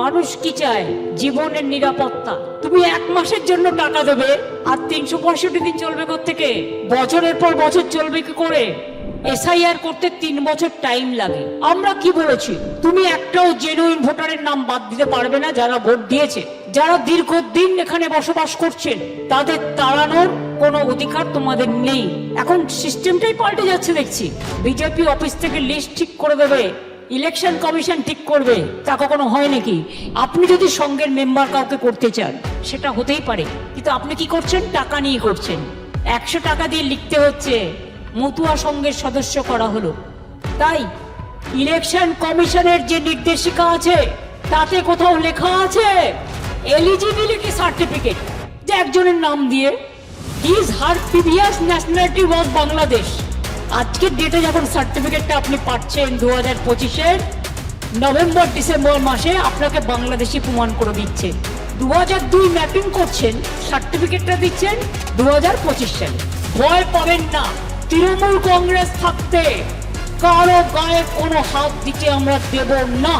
মানুষ কি চায়? জীবনের নিরাপত্তা। তুমি এক মাসের জন্য টাকা দেবে, আর তিনশো পঁয়ষট্টি দিন চলবে থেকে বছরের পর বছর চলবে কি করে? এসআইআর করতে তিন বছর টাইম লাগে। আমরা কি বলেছি? তুমি একটাও জেনুইন ভোটারের নাম বাদ দিতে পারবে না যারা ভোট দিয়েছে। যারা দীর্ঘদিন এখানে বসবাস করছেন, তাদের তাড়ানোর কোনো অধিকার তোমাদের নেই। এখন সিস্টেমটাই পাল্টে যাচ্ছে দেখছি। বিজেপি অফিস থেকে লিস্ট ঠিক করে দেবে। ইলেকশন কমিশন ঠিক করবে, তা কখনো হয় নাকি? আপনি যদি সঙ্গের মেম্বার কাউকে করতে চান, সেটা হতেই পারে। কিন্তু আপনি কি করছেন? টাকা নিয়ে করছেন। একশো টাকা দিয়ে লিখতে হচ্ছে, মতুয়া সঙ্গের সদস্য করা হলো। তাই ইলেকশন কমিশনের যে নির্দেশিকা আছে, তাতে কোথাও লেখা আছে এলিজিবিলিটি সার্টিফিকেট যে একজনের নাম দিয়ে his her previous nationality was Bangladesh আজকের ডেটে যখন সার্টিফিকেটটা আপনি পাচ্ছেন দু হাজার পঁচিশের নভেম্বর, ডিসেম্বর মাসে আপনাকে বাংলাদেশি প্রমাণ করে দিচ্ছে। দু হাজার দুই ম্যাপিং করছেন সার্টিফিকেটটা দিচ্ছেন দু হাজার পঁচিশ। সালে ভয় পাবেন না, তৃণমূল কংগ্রেস থাকতে কারও গায়ে কোনো হাত দিতে আমরা দেব না।